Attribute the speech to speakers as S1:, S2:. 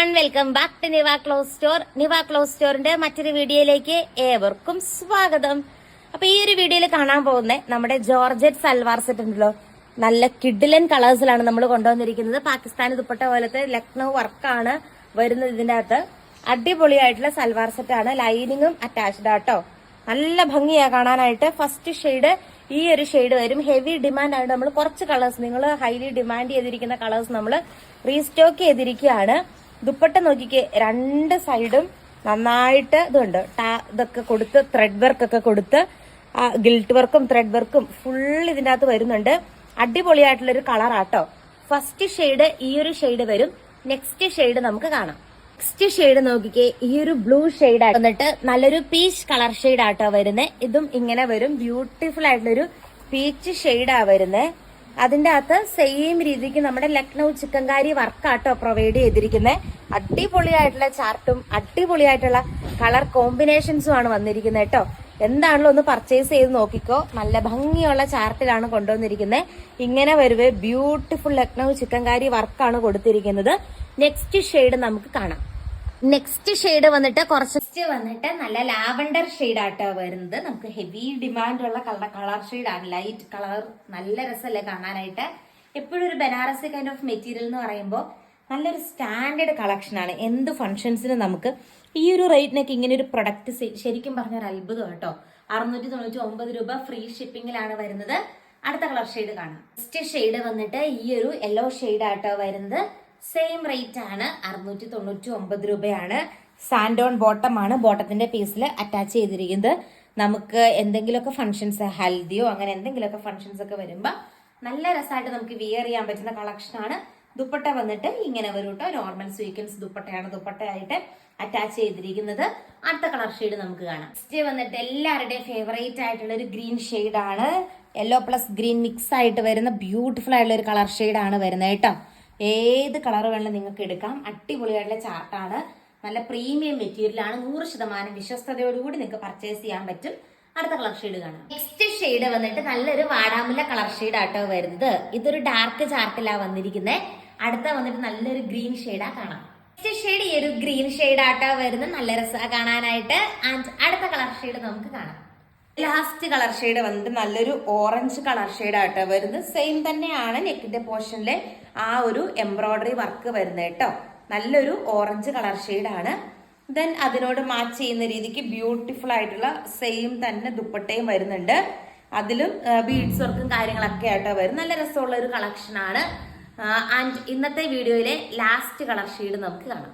S1: Welcome back to Niva close store. Niva close സ്റ്റോറിന്റെ മറ്റൊരു വീഡിയോയിലേക്ക് ഏവർക്കും സ്വാഗതം. അപ്പൊ ഈ ഒരു വീഡിയോയിൽ കാണാൻ പോകുന്നത് നമ്മുടെ ജോർജറ്റ് സൽവാർ സെറ്റ് ഉണ്ടല്ലോ. നല്ല കിഡിലൻ കളേഴ്സിലാണ് നമ്മൾ കൊണ്ടുവന്നിരിക്കുന്നത്. പാകിസ്ഥാനി ദുപ്പട്ട പോലത്തെ ലക്നൗ വർക്കാണ് വരുന്നത് ഇതിന്റെ അകത്ത്. അടിപൊളിയായിട്ടുള്ള സൽവാർ സെറ്റ് ആണ്. ലൈനിങ്ങും അറ്റാച്ച്ഡ് ആട്ടോ. നല്ല ഭംഗിയാ കാണാനായിട്ട്. ഫസ്റ്റ് ഷെയ്ഡ് ഈ ഒരു ഷെയ്ഡ് വരും. ഹെവി ഡിമാൻഡ് ആയിട്ട് നമ്മൾ കുറച്ച് കളേഴ്സ് നിങ്ങൾ ഹൈലി ഡിമാൻഡ് ചെയ്തിരിക്കുന്ന കളേഴ്സ് നമ്മൾ റീസ്റ്റോക്ക് ചെയ്തിരിക്കുകയാണ്. ദുപ്പട്ട നോക്കിക്കേ രണ്ട് സൈഡും നന്നായിട്ട് ഇതുണ്ട്. ടാ- ഇതൊക്കെ കൊടുത്ത് ത്രെഡ് വർക്ക് ഒക്കെ കൊടുത്ത് ഗിൽട്ട് വർക്കും ത്രെഡ് വർക്കും ഫുൾ ഇതിന്റെ അകത്ത് വരുന്നുണ്ട്. അടിപൊളിയായിട്ടുള്ളൊരു കളറാട്ടോ. ഫസ്റ്റ് ഷെയ്ഡ് ഈ ഒരു ഷെയ്ഡ് വരും. നെക്സ്റ്റ് ഷെയ്ഡ് നമുക്ക് കാണാം. നെക്സ്റ്റ് ഷെയ്ഡ് നോക്കിക്കേ ഈ ഒരു ബ്ലൂ ഷെയ്ഡ് വന്നിട്ട് നല്ലൊരു പീച്ച് കളർ ഷെയ്ഡ് ആട്ടോ വരുന്നത് ഇതും ഇങ്ങനെ വരും. ബ്യൂട്ടിഫുൾ ആയിട്ടുള്ളൊരു പീച്ച് ഷെയ്ഡാ വരുന്നത് അതിന്റെ അകത്ത് സെയിം രീതിക്ക് നമ്മുടെ ലക്നൗ ചിക്കൻകാരി വർക്കാട്ടോ പ്രൊവൈഡ് ചെയ്തിരിക്കുന്നത് അടിപൊളിയായിട്ടുള്ള ചാർട്ടും അടിപൊളിയായിട്ടുള്ള കളർ കോമ്പിനേഷൻസും ആണ് വന്നിരിക്കുന്നത് കേട്ടോ എന്താണല്ലോ ഒന്ന് പർച്ചേസ് ചെയ്ത് നോക്കിക്കോ. നല്ല ഭംഗിയുള്ള ചാർട്ടിലാണ് കൊണ്ടുവന്നിരിക്കുന്നത് ഇങ്ങനെ വരുവേ ബ്യൂട്ടിഫുൾ ലക്നൗ ചിക്കൻകാരി വർക്കാണ് കൊടുത്തിരിക്കുന്നത്. നെക്സ്റ്റ് ഷെയ്ഡ് നമുക്ക് കാണാം. നെക്സ്റ്റ് ഷെയ്ഡ് വന്നിട്ട് കുറച്ച് വന്നിട്ട് നല്ല ലാവണ്ടർ ഷെയ്ഡ് വരുന്നത്. നമുക്ക് ഹെവി ഡിമാൻഡ് ഉള്ള കളർ കളർ ഷെയ്ഡാണ് ലൈറ്റ് കളർ നല്ല രസമല്ലേ കാണാനായിട്ട്. എപ്പോഴും ഒരു ബനാറസി കൈൻഡ് ഓഫ് മെറ്റീരിയൽ എന്ന് പറയുമ്പോൾ നല്ലൊരു സ്റ്റാൻഡേർഡ് കളക്ഷനാണ് എന്ത് ഫംഗ്ഷൻസിനും നമുക്ക് ഈ ഒരു റേറ്റിനൊക്കെ ഇങ്ങനെ ഒരു പ്രൊഡക്റ്റ് ശരിക്കും പറഞ്ഞ ഒരു അത്ഭുതം കേട്ടോ അറുന്നൂറ്റി തൊണ്ണൂറ്റി ഒമ്പത് രൂപ ഫ്രീ ഷിപ്പിംഗിലാണ് വരുന്നത്. അടുത്ത കളർ ഷെയ്ഡ് കാണാം. നെക്സ്റ്റ് ഷെയ്ഡ് വന്നിട്ട് ഈ ഒരു യെല്ലോ ഷെയ്ഡ് വരുന്നത്. സെയിം റേറ്റ് ആണ്. അറുന്നൂറ്റി തൊണ്ണൂറ്റി ഒമ്പത് രൂപയാണ് സാൻഡോൺ ബോട്ടം ആണ് ബോട്ടത്തിന്റെ പീസിൽ അറ്റാച്ച് ചെയ്തിരിക്കുന്നത്. നമുക്ക് എന്തെങ്കിലുമൊക്കെ ഫംഗ്ഷൻസ് ഹൽദിയോ അങ്ങനെ എന്തെങ്കിലുമൊക്കെ ഫംഗ്ഷൻസ് ഒക്കെ വരുമ്പോൾ നല്ല രസമായിട്ട് നമുക്ക് വിയർ ചെയ്യാൻ പറ്റുന്ന കളക്ഷനാണ് ദുപ്പട്ട വന്നിട്ട് ഇങ്ങനെ വരും കേട്ടോ നോർമൽ സ്വീക്കൻസ് ദുപ്പട്ടയാണ് ദുപ്പട്ടയായിട്ട് അറ്റാച്ച് ചെയ്തിരിക്കുന്നത്. അടുത്ത കളർ ഷെയ്ഡ് നമുക്ക് കാണാം. നെക്സ്റ്റ് വന്നിട്ട് എല്ലാവരുടെയും ഫേവറേറ്റ് ആയിട്ടുള്ള ഒരു ഗ്രീൻ ആണ്. യെല്ലോ പ്ലസ് ഗ്രീൻ മിക്സ് ആയിട്ട് വരുന്ന ബ്യൂട്ടിഫുൾ ആയിട്ടുള്ള ഒരു കളർ ആണ് വരുന്നത് കേട്ടോ. ഏത് കളർ വേണമെങ്കിലും നിങ്ങൾക്ക് എടുക്കാം. അടിപൊളിയായിട്ടുള്ള ചാർട്ടാണ് നല്ല പ്രീമിയം മെറ്റീരിയൽ ആണ്. നൂറ് ശതമാനം വിശ്വസ്തയോടുകൂടി നിങ്ങൾക്ക് പർച്ചേസ് ചെയ്യാൻ പറ്റും. അടുത്ത കളർ ഷെയ്ഡ് കാണാം. നെക്സ്റ്റ് ഷെയ്ഡ് വന്നിട്ട് നല്ലൊരു വാടാമുല്ല കളർ ഷെയ്ഡ് ആട്ടോ വരുന്നത്. ഇതൊരു ഡാർക്ക് ചാർട്ടിലാണ് വന്നിരിക്കുന്നത് അടുത്ത വന്നിട്ട് നല്ലൊരു ഗ്രീൻ ഷെയ്ഡാ കാണാം. നെക്സ്റ്റ് ഷെയ്ഡ് ഈ ഒരു ഗ്രീൻ ഷെയ്ഡ് ആട്ടോ വരുന്നത്. നല്ല രസമാണ് കാണാനായിട്ട്. ആൻഡ് അടുത്ത കളർ ഷെയ്ഡ് നമുക്ക് കാണാം. ലാസ്റ്റ് കളർ ഷെയ്ഡ് വന്നിട്ട് നല്ലൊരു ഓറഞ്ച് കളർ ഷെയ്ഡ് ആട്ടോ വരുന്നത്. സെയിം തന്നെയാണ് നെക്കിന്റെ പോർഷനിലെ ആ ഒരു എംബ്രോയ്ഡറി വർക്ക് വരുന്നത് കേട്ടോ. നല്ലൊരു ഓറഞ്ച് കളർ ആണ്. ദെൻ അതിനോട് മാച്ച് ചെയ്യുന്ന രീതിക്ക് ബ്യൂട്ടിഫുൾ ആയിട്ടുള്ള സെയിം തന്നെ ദുപ്പട്ടയും വരുന്നുണ്ട്. അതിലും ബീഡ്സ് വർക്കും കാര്യങ്ങളൊക്കെ ആയിട്ടോ വരും. നല്ല രസമുള്ള ഒരു കളക്ഷനാണ് ആൻഡ് ഇന്നത്തെ വീഡിയോയിലെ ലാസ്റ്റ് കളർ ഷെയ്ഡ് നമുക്ക് കാണാം.